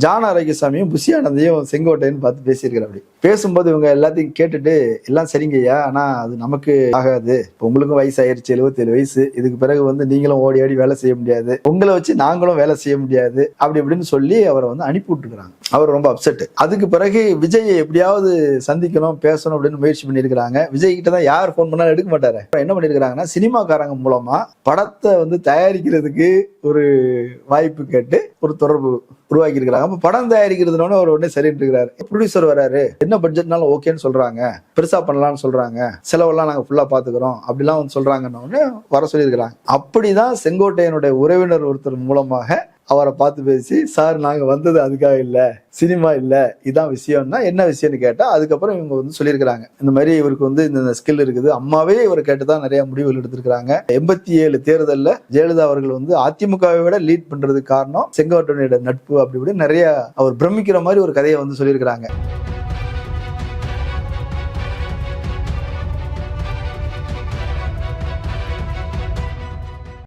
John ஆரோக்கியசாமியும் புஷியானந்தையும் பார்த்து பேசியிருக்கிற அப்படி. பேசும்போது இவங்க எல்லாத்தையும் கேட்டுட்டு எல்லாம் சரிங்கய்யா ஆனால் அது நமக்கு ஆகாது. இப்போ உங்களுக்கும் வயசு ஆயிடுச்சு எழுபத்தேழு வயசு. இதுக்கு பிறகு வந்து நீங்களும் ஓடி ஆடி வேலை செய்ய முடியாது. உங்களை வச்சு நாங்களும் வேலை செய்ய முடியாது. அப்படி இப்படின்னு சொல்லி அவரை வந்து அனுப்பி விட்டுருக்குறாங்க. அவர் ரொம்ப அப்செட் அதுக்கு பிறகு விஜயை எப்படியாவது சந்திக்கணும் பேசணும் அப்படின்னு முயற்சி பண்ணியிருக்கிறாங்க. விஜய் கிட்ட தான் யார் ஃபோன் பண்ணாலும் எடுக்க மாட்டாரு. என்ன பண்ணியிருக்கிறாங்கன்னா சினிமாக்காரங்க மூலமா படத்தை வந்து தயாரிக்கிறதுக்கு ஒரு வாய்ப்பு கேட்டு ஒரு தொடர்பு உருவாக்கியிருக்கிறாங்க சொல்றாங்க அப்ப படம் தயாரிக்கிறதுனால அவர் உடனே சரின்னு இருக்கிறாரு ப்ரொடியூசர் வராரு. என்ன பட்ஜெட்னாலும் ஓகேன்னு சொல்றாங்க. பெருசா பண்ணலாம்னு சொல்றாங்க. செலவெல்லாம் நாங்க ஃபுல்லா பாத்துக்கிறோம். அப்படிலாம் வந்து சொல்றாங்கன்னு வர சொல்லியிருக்கிறாங்க. அப்படிதான் செங்கோட்டையனுடைய உறவினர் ஒருத்தர் மூலமாக அவரை பார்த்து பேசி சார் நாங்கள் வந்தது அதுக்காக இல்லை சினிமா இல்லை இதான் விஷயம்னா என்ன விஷயம்னு கேட்டால் அதுக்கப்புறம் இவங்க வந்து சொல்லியிருக்கிறாங்க. இந்த மாதிரி இவருக்கு வந்து இந்த ஸ்கில் இருக்குது. அம்மாவே இவரை கேட்டு தான் நிறைய முடிவுகள் எடுத்திருக்கிறாங்க. எண்பத்தி ஏழு தேர்தலில் ஜெயலலிதா அவர்கள் வந்து அதிமுகவை விட லீட் பண்ணுறதுக்கு காரணம் செங்கோட்டையனுடைய நட்பு அப்படி இப்படி நிறைய அவர் பிரமிக்கிற மாதிரி ஒரு கதையை வந்து சொல்லியிருக்கிறாங்க.